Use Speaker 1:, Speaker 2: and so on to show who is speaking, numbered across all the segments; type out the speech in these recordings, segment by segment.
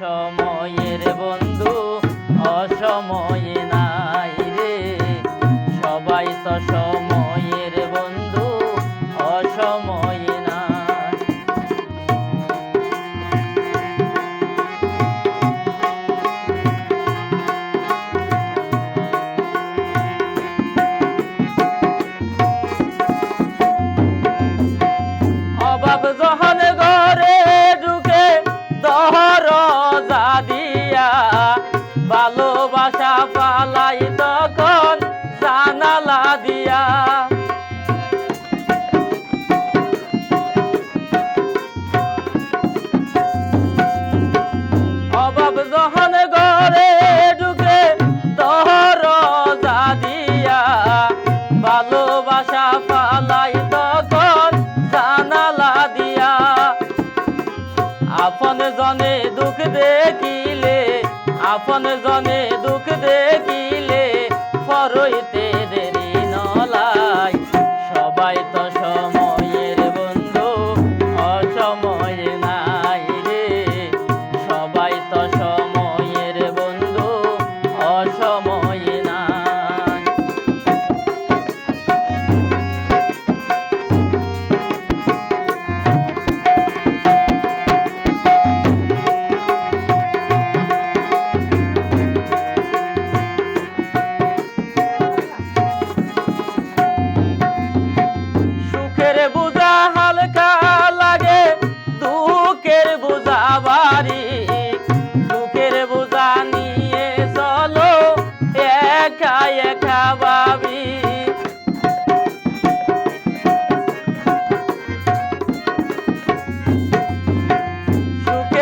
Speaker 1: সময়ের বন্ধু অসময়ে ভালোবাসা পালাই তখন জানালা দিয়া। অভাব যখন ঘরে ঢুকে দহর দিয়া। ভালোবাসা পালাই জনে দুঃখ।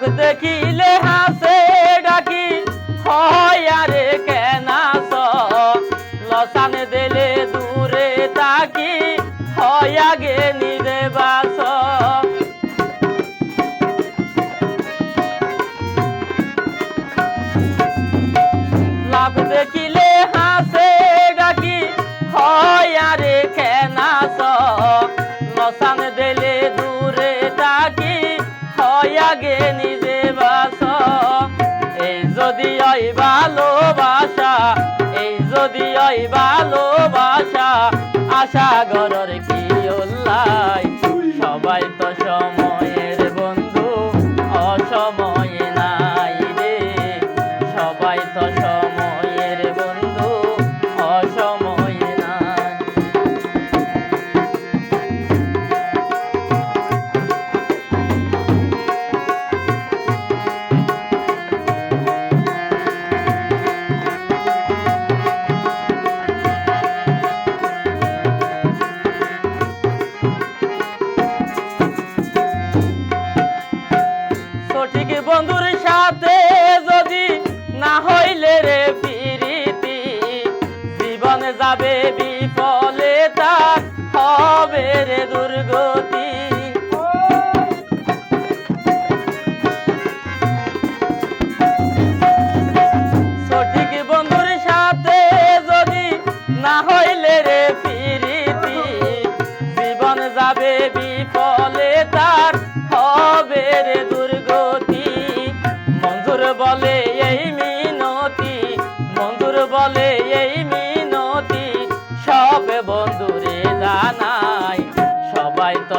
Speaker 1: লাভ দেখিলে হাসে ডাকি হয় আরে কেনাস ভালোবাসা এই যদি ওই ভালোবাসা আশা গরর কি সবাই তো সময়ের পাইত